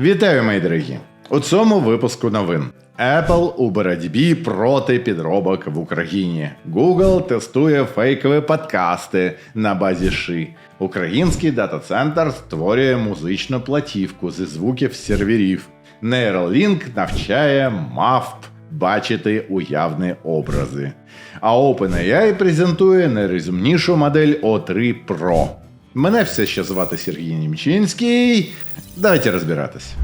Вітаю, мої дорогі! У цьому випуску новин. Apple у боротьбі проти підробок в Україні. Google тестує фейкові подкасти на базі ши. Український дата-центр створює музичну платівку зі звуків серверів. Neuralink навчає мавп бачити уявні образи. А OpenAI презентує найрозумнішу модель O3 Pro. Мене все ще звати Сергій Німчинський. Давайте розбиратись.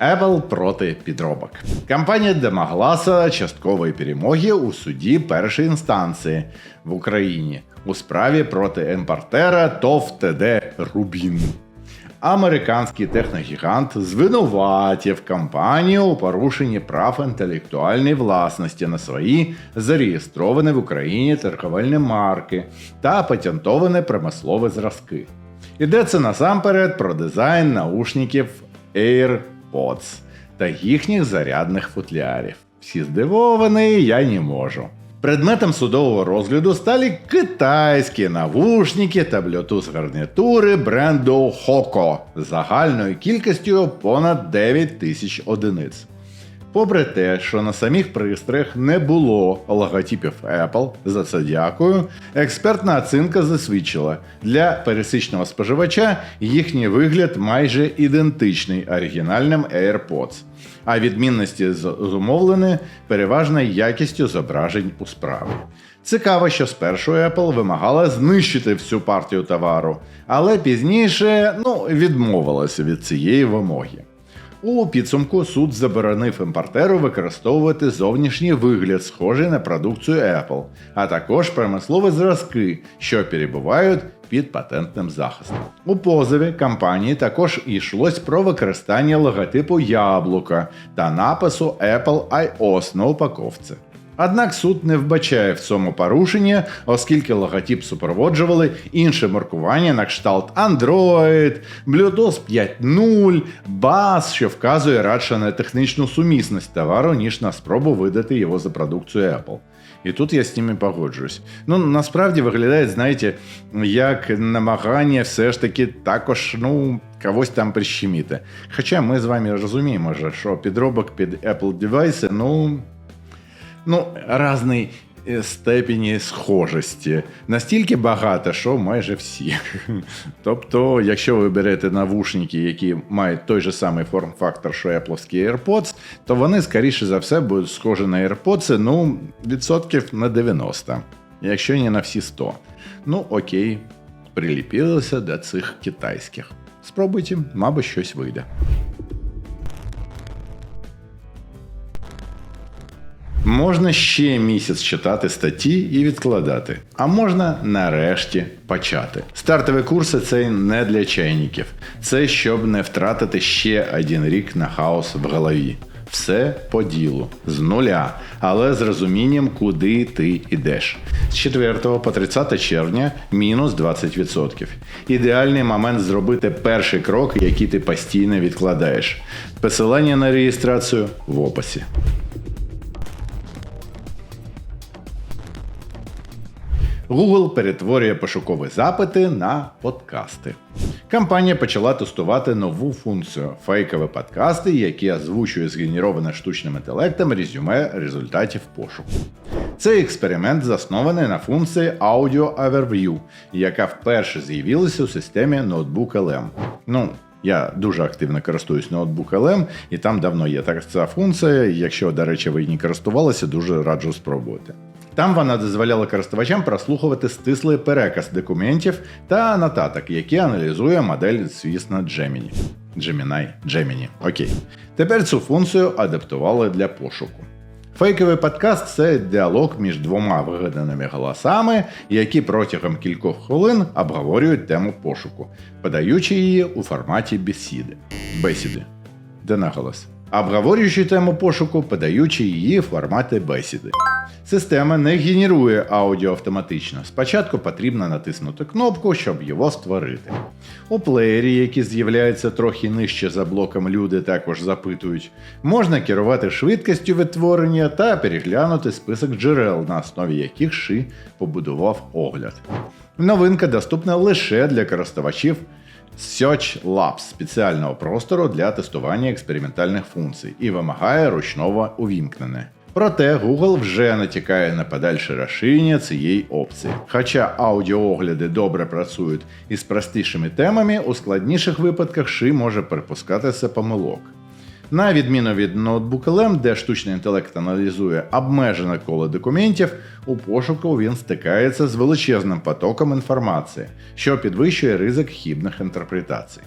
Apple проти підробок. Компанія домоглася часткової перемоги у суді першої інстанції в Україні у справі проти імпортера ТОВ ТД Рубін. Американський техногігант звинуватив компанію у порушенні прав інтелектуальної власності на свої зареєстровані в Україні торговельні марки та патентовані промислові зразки. Йдеться насамперед про дизайн наушників AirPods та їхніх зарядних футлярів. Всі здивовані, я не можу. Предметом судового розгляду стали китайські навушники та Bluetooth гарнітури бренду Хоко загальною кількістю понад 9 тисяч одиниць. Попри те, що на самих пристроях не було логотипів Apple, за це дякую, експертна оцінка засвідчила, для пересічного споживача їхній вигляд майже ідентичний оригінальним AirPods, а відмінності зумовлені переважно якістю зображень у справі. Цікаво, що спершу Apple вимагала знищити всю партію товару, але пізніше ну, відмовилася від цієї вимоги. У підсумку суд заборонив імпортеру використовувати зовнішній вигляд, схожий на продукцію Apple, а також промислові зразки, що перебувають під патентним захистом. У позові компанії також йшлось про використання логотипу яблука та напису Apple iOS на упаковці. Однак суд не вбачає в цьому порушення, оскільки логотип супроводжували інше маркування на кшталт Android, Bluetooth 5.0, BAS, що вказує радше на технічну сумісність товару, ніж на спробу видати його за продукцію Apple. І тут я з ними погоджуюсь. Ну насправді виглядає, знаєте, як намагання все ж таки також, ну. Когось там прищеміти. Хоча ми з вами розуміємо, що підробок під Apple девайси, ну ну, різної е, степені схожості. Настільки багато, що майже всі. Тобто, якщо ви берете навушники, які мають той же самий форм-фактор, що Apple AirPods, то вони, скоріше за все, будуть схожі на AirPods, ну, відсотків на 90, якщо не на всі 100. Ну, окей, приліпилися до цих китайських. Спробуйте, мабуть, щось вийде. Можна ще місяць читати статті і відкладати, а можна нарешті почати. Стартові курси це не для чайників, це щоб не втратити ще один рік на хаос в голові. Все по ділу, з нуля, але з розумінням, куди ти йдеш. З 4 по 30 червня мінус 20%. Ідеальний момент зробити перший крок, який ти постійно відкладаєш. Посилання на реєстрацію в описі. Google перетворює пошукові запити на подкасти. Компанія почала тестувати нову функцію фейкові подкасти, які озвучують згенероване штучним інтелектом резюме результатів пошуку. Цей експеримент заснований на функції Audio Overview, яка вперше з'явилася у системі Notebook LM. Ну, я дуже активно користуюсь ноутбук LM, і там давно є така ця функція. Якщо, до речі, ви не користувалися, дуже раджу спробувати. Там вона дозволяла користувачам прослухувати стислий переказ документів та нотаток, які аналізує модель, звісно, Gemini. Gemini, Gemini. Окей. Тепер цю функцію адаптували для пошуку. Фейковий подкаст це діалог між двома вигаданими голосами, які протягом кількох хвилин обговорюють тему пошуку, подаючи її у форматі бесіди. Бесіди. Де наголос? Обговорюючи тему пошуку, подаючи її в форматі бесіди. Система не генерує аудіо автоматично. Спочатку потрібно натиснути кнопку, щоб його створити. У плеєрі, які з'являються трохи нижче за блоком люди, також запитують, можна керувати швидкістю відтворення та переглянути список джерел, на основі яких ши побудував огляд. Новинка доступна лише для користувачів Search Labs спеціального простору для тестування експериментальних функцій і вимагає ручного увімкнення. Проте Google вже натякає на подальше розширення цієї опції. Хоча аудіоогляди добре працюють із простішими темами, у складніших випадках ши може припускатися помилок. На відміну від ноутбука LM, де штучний інтелект аналізує обмежене коло документів, у пошуку він стикається з величезним потоком інформації, що підвищує ризик хібних інтерпретацій.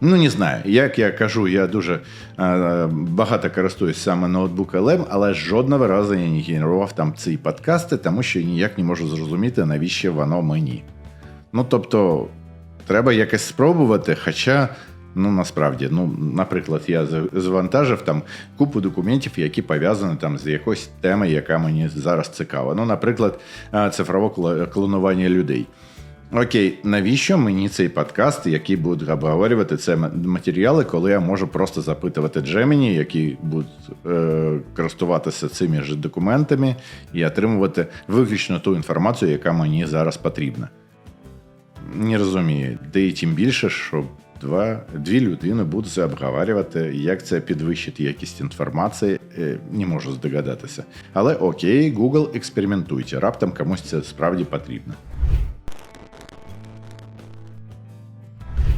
Ну, не знаю, як я кажу, я дуже е, багато користуюсь саме ноутбука LM, але жодного разу я не генерував там ці подкасти, тому що ніяк не можу зрозуміти, навіщо воно мені. Ну, тобто, треба якось спробувати, хоча. Ну, насправді, ну, наприклад, я завантажив там купу документів, які пов'язані там з якоюсь темою, яка мені зараз цікава. Ну, наприклад, цифрове клонування людей. Окей, навіщо мені цей подкаст, який буде обговорювати це матеріали, коли я можу просто запитувати Джеміні, які будуть е, користуватися цими ж документами і отримувати виключно ту інформацію, яка мені зараз потрібна. Не розумію. Де і тим більше, що два, дві людини будуть обговорювати, як це підвищить якість інформації, е, не можу здогадатися. Але окей, Google експериментуйте, раптом комусь це справді потрібно.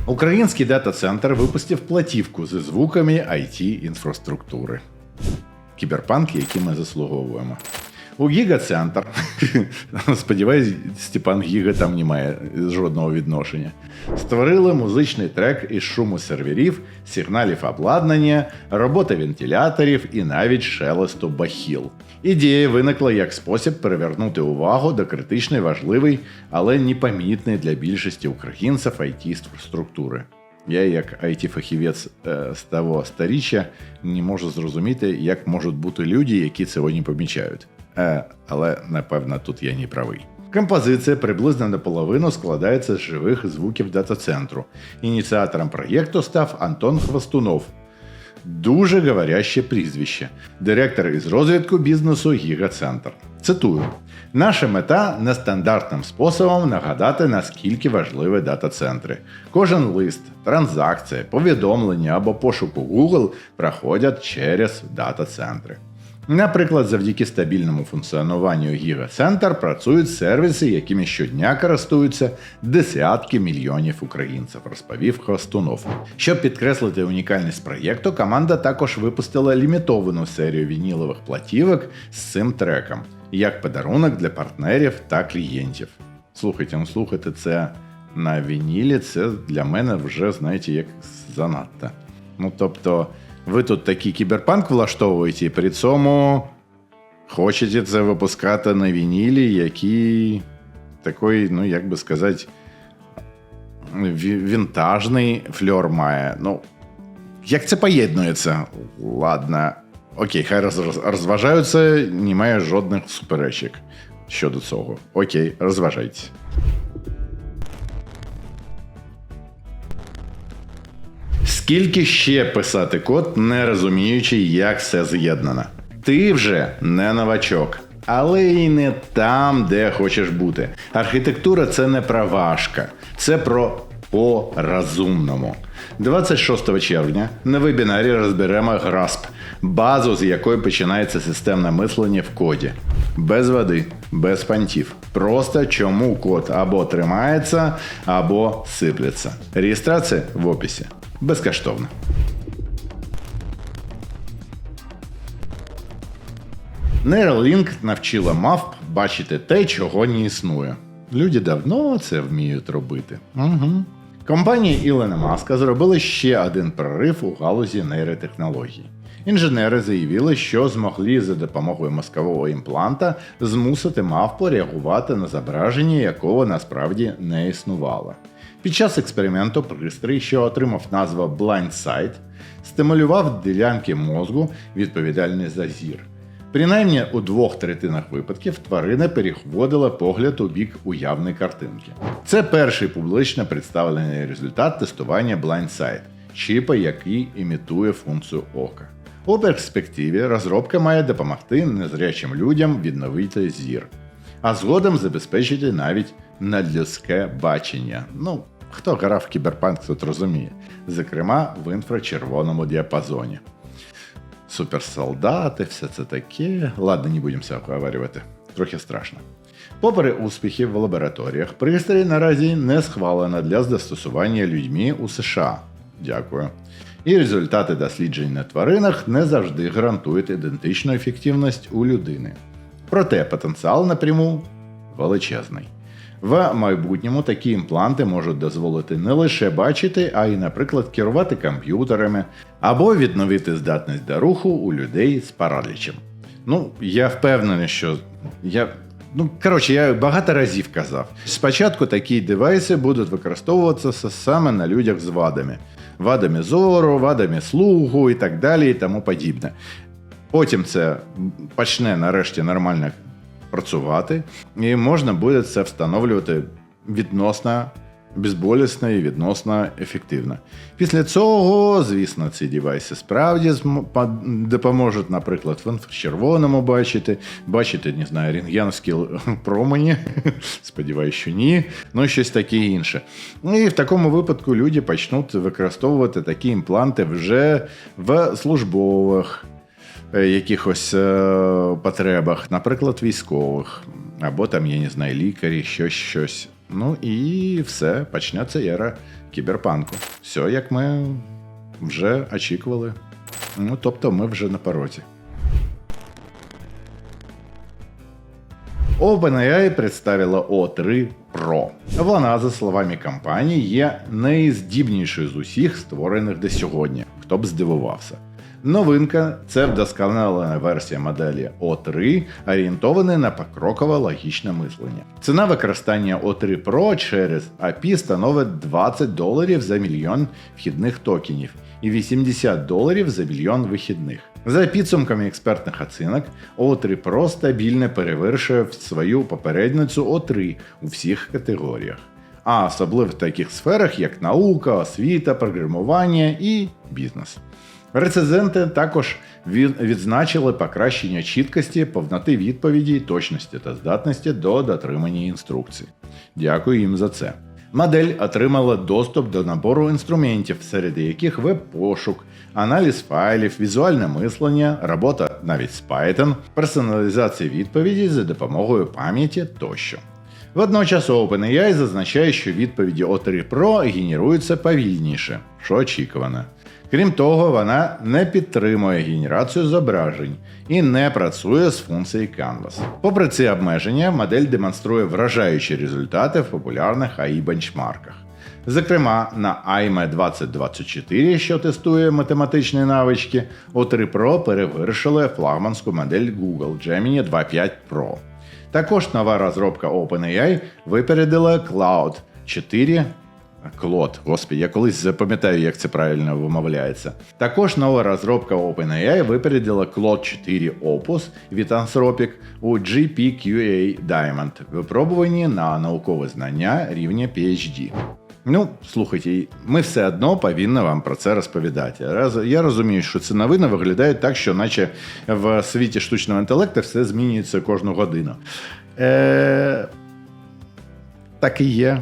Український дата-центр випустив платівку зі звуками it інфраструктури. Кіберпанк, які ми заслуговуємо. У Гіга-центр. Сподіваюсь, Степан Гіга там не має жодного відношення. Створили музичний трек із шуму серверів, сигналів обладнання, роботи вентиляторів і навіть шелесту бахіл. Ідея виникла як спосіб перевернути увагу до критичної важливої, але непомітної для більшості українців it структури. Я, як it фахівець е, з того старіччя, не можу зрозуміти, як можуть бути люди, які цього не помічають. Е, але напевно тут я не правий. Композиція приблизно наполовину складається з живих звуків дата-центру. Ініціатором проєкту став Антон Хвостунов. Дуже говоряще прізвище, директор із розвитку бізнесу Гігацентр. Цитую: наша мета нестандартним способом нагадати, наскільки важливі дата-центри. Кожен лист, транзакція, повідомлення або пошук у Google проходять через дата-центри. Наприклад, завдяки стабільному функціонуванню Гігацентр працюють сервіси, якими щодня користуються десятки мільйонів українців, розповів Хостунов. Щоб підкреслити унікальність проєкту, команда також випустила лімітовану серію вінілових платівок з цим треком, як подарунок для партнерів та клієнтів. Слухайте, ну слухайте, це на вінілі, це для мене вже, знаєте, як занадто. Ну тобто. Ви тут такий кіберпанк влаштовуєте, і при цьому хочете це випускати на вінілі, який такий, ну, як би сказати, вінтажний фльор має. Ну, як це поєднується? Ладно. Окей, хай розважаються, немає жодних суперечок щодо цього. Окей, розважайтесь. Скільки ще писати код, не розуміючи, як все з'єднано. Ти вже не новачок, але й не там, де хочеш бути. Архітектура це не про важка, це про по розумному. 26 червня на вебінарі розберемо GRASP, базу, з якої починається системне мислення в коді. Без води, без пантів. Просто чому код або тримається, або сипляться. Реєстрація в описі безкоштовно. Neuralink навчила мавп бачити те, чого не існує. Люди давно це вміють робити. Угу. Компанія Ілона Маска зробила ще один прорив у галузі нейротехнологій. Інженери заявили, що змогли за допомогою мозкового імпланта змусити мавпу реагувати на зображення, якого насправді не існувало. Під час експерименту пристрій, що отримав назву Blindsight, стимулював ділянки мозку, відповідальні за зір. Принаймні у двох третинах випадків тварина перехводила погляд у бік уявної картинки. Це перший публічно представлений результат тестування Blindsight, чіпа, який імітує функцію ока. У перспективі розробка має допомогти незрячим людям відновити зір, а згодом забезпечити навіть надлюдське бачення. Ну, Хто грав в кіберпанк, тут розуміє. Зокрема, в інфрачервоному діапазоні. Суперсолдати, все це таке. Ладно, не будемо це обговорювати. Трохи страшно. Попри успіхів в лабораторіях, пристрій наразі не схвалено для застосування людьми у США. Дякую. І результати досліджень на тваринах не завжди гарантують ідентичну ефективність у людини. Проте потенціал напряму величезний. В майбутньому такі імпланти можуть дозволити не лише бачити, а й, наприклад, керувати комп'ютерами або відновити здатність до руху у людей з паралічем. Ну, я впевнений, що я. Ну, коротше, я багато разів казав. Спочатку такі девайси будуть використовуватися саме на людях з вадами. Вадами зору, вадами слуху і так далі, і тому подібне. Потім це почне нарешті нормально працювати, і можна буде це встановлювати відносно безболісно і відносно ефективно. Після цього, звісно, ці девайси справді допоможуть, наприклад, в інфрачервоному бачити, бачити, не знаю, рентгенівські л- промені. Сподіваюсь, що ні. Ну щось таке інше. Ну і в такому випадку люди почнуть використовувати такі імпланти вже в службових якихось е, потребах, наприклад, військових, або там, я не знаю, лікарі, щось, щось. Ну і все, почнеться ера кіберпанку. Все, як ми вже очікували. Ну, тобто ми вже на порозі. OpenAI представила O3 Pro. Вона, за словами компанії, є найздібнішою з усіх створених до сьогодні. Хто б здивувався. Новинка це вдосконалена версія моделі O3, орієнтована на покрокове логічне мислення. Ціна використання O3 Pro через API становить 20 доларів за мільйон вхідних токенів і 80 доларів за мільйон вихідних. За підсумками експертних оцінок, O3 Pro стабільно перевершує свою попередницю O3 у всіх категоріях, а особливо в таких сферах, як наука, освіта, програмування і бізнес. Рецензенти також відзначили покращення чіткості, повноти відповіді, точності та здатності до дотримання інструкцій. Дякую їм за це. Модель отримала доступ до набору інструментів, серед яких веб-пошук, аналіз файлів, візуальне мислення, робота навіть з Python, персоналізація відповідей за допомогою пам'яті тощо. Водночас OpenAI зазначає, що відповіді O3 Pro генеруються повільніше, що очікувано. Крім того, вона не підтримує генерацію зображень і не працює з функцією Canvas. Попри ці обмеження, модель демонструє вражаючі результати в популярних AI бенчмарках. Зокрема, на AIME 2024, що тестує математичні навички, O3 Pro перевершили флагманську модель Google Gemini 2.5 Pro. Також нова розробка OpenAI випередила Cloud 4 Клод, господи, я колись запам'ятаю, як це правильно вимовляється. Також нова розробка OpenAI випередила Claude 4 Opus від Anthropic у GPQA Diamond, випробувані на наукове знання рівня PhD. Ну, слухайте, ми все одно повинні вам про це розповідати. Я розумію, що ці новини виглядають так, що наче в світі штучного інтелекту все змінюється кожну годину. Е- так і є.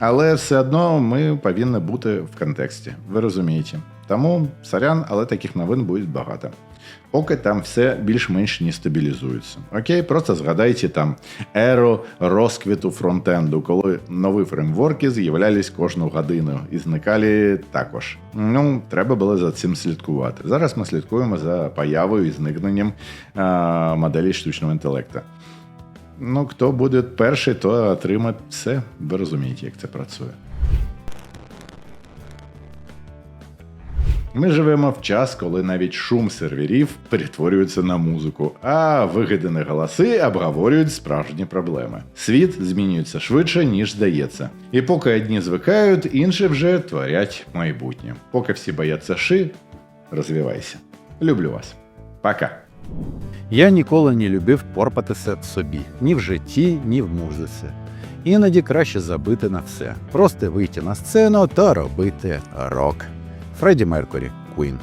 Але все одно ми повинні бути в контексті. Ви розумієте. Тому сорян, але таких новин буде багато. Поки там все більш-менш не стабілізується. Окей, просто згадайте там еру розквіту фронтенду, коли нові фреймворки з'являлись кожну годину і зникали також. Ну, треба було за цим слідкувати. Зараз ми слідкуємо за появою і зникненням а, моделі штучного інтелекту. Ну, хто буде перший, то отримає все. Ви розумієте, як це працює. Ми живемо в час, коли навіть шум серверів перетворюється на музику, а вигадані голоси обговорюють справжні проблеми. Світ змінюється швидше, ніж здається. І поки одні звикають, інші вже творять майбутнє. Поки всі бояться ши, розвивайся. Люблю вас. Пока. Я ніколи не любив порпатися собі ні в житті, ні в музиці. Іноді краще забити на все, просто вийти на сцену та робити рок. Фредді Меркурі, Queen.